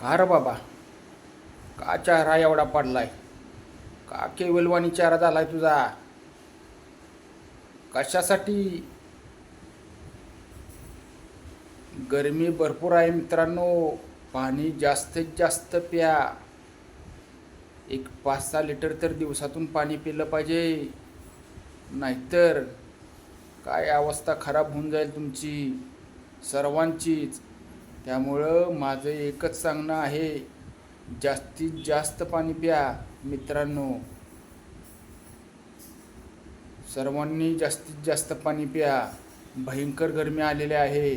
का र बाबा. का चेहरा एवढा पडलाय. का केवलवाणी चेहरा झालाय तुझा. कशासाठी? गरमी भरपूर आहे मित्रांनो. पाणी जास्तीत जास्त प्या. एक पाच सहा लिटर तर दिवसातून पाणी पिलं पाहिजे. नाहीतर काय अवस्था खराब होऊन जाईल तुमची. सर्वांचीच. त्यामुळं माझं एकच सांगणं आहे जास्तीत जास्त पाणी प्या मित्रांनो. सर्वांनी जास्तीत जास्त पाणी प्या. भयंकर गरमी आलेली आहे.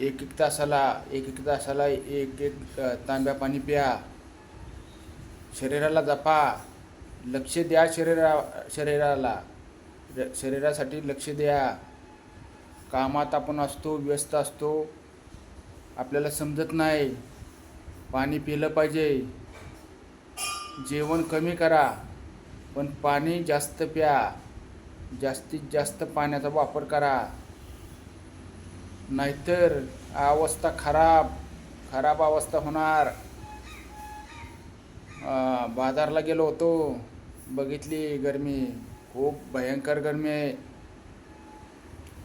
एक एक तासाला एक एक तासाला एक एक तांब्या पाणी प्या. शरीराला जपा. लक्ष द्या शरीरा शरीराला. शरीरासाठी लक्ष द्या. कामात आपण असतो व्यस्त असतो. आपल्याला समजत नाही. पाणी पिलं पाहिजे. जेवण कमी करा पण पाणी जास्त प्या. जास्तीत जास्त पाण्याचा वापर करा. नाहीतर अवस्था खराब खराब अवस्था होणार. बाजारला गेलो होतो. बघितली गरमी. खूप भयंकर गरमी आहे.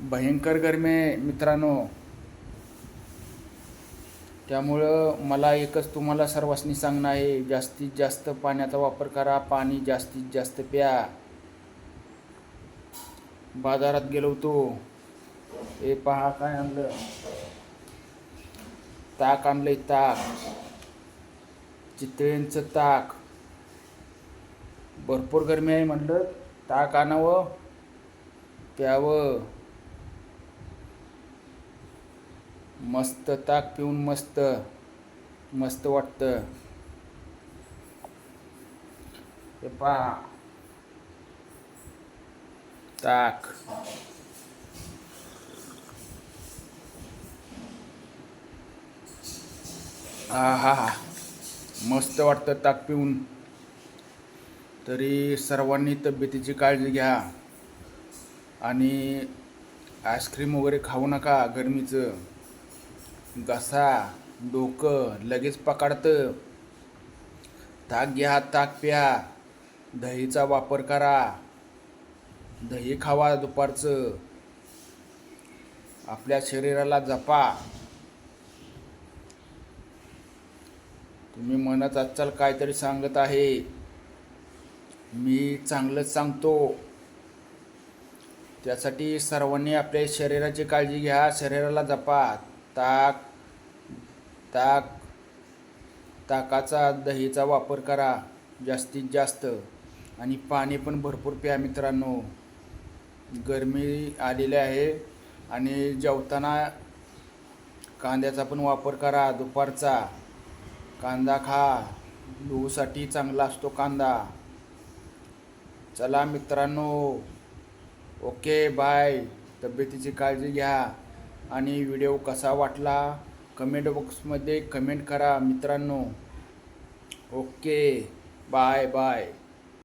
भयंकर गरमी आहे मित्रांनो. त्यामुळं मला एकच तुम्हाला सर्वांनी सांगणं आहे जास्तीत जास्त पाण्याचा वापर करा पाणी जास्तीत जास्त प्या. बाजारात गेलो होतो. हे पहा काय आणलं. ताक आणलंय ताक. चितळेंचं ताक. भरपूर गरमी आहे म्हटलं ताक आणावं प्यावं. मस्त ताक पिऊन मस्त मस्त वाटतं. हे पहा. ताक. हा हा हा मस्त वाटतं ताक पिऊन. तरी सर्वांनी तब्येतीची काळजी घ्या. आणि आईस्क्रीम वगैरे खाऊ नका गरमीचं. घसा डोकं लगेच पकडतं. ताक घ्या ताक प्या. दहीचा वापर करा. दही खावा दुपारचं. आपल्या शरीराला जपा. तुम्ही म्हणत असाल काहीतरी सांगत आहे. मी चांगलंच सांगतो. त्यासाठी सर्वांनी आपल्या शरीराची काळजी घ्या. शरीराला जपा. ताक ताक ताकाचा दहीचा वापर करा जास्तीत जास्त. आणि पाणी पण भरपूर प्या मित्रांनो. गरमी आलेली आहे आणि जेवताना कांद्याचा पण वापर करा दुपारचा. कांदा खा लूसाठी चांगला असतो कांदा. चला मित्रांनो. Okay bye. तब्येतीची काळजी घ्या. आणि व्हिडिओ कसा वाटला? कमेंट बॉक्समध्ये कमेंट करा मित्रांनो. Okay bye bye.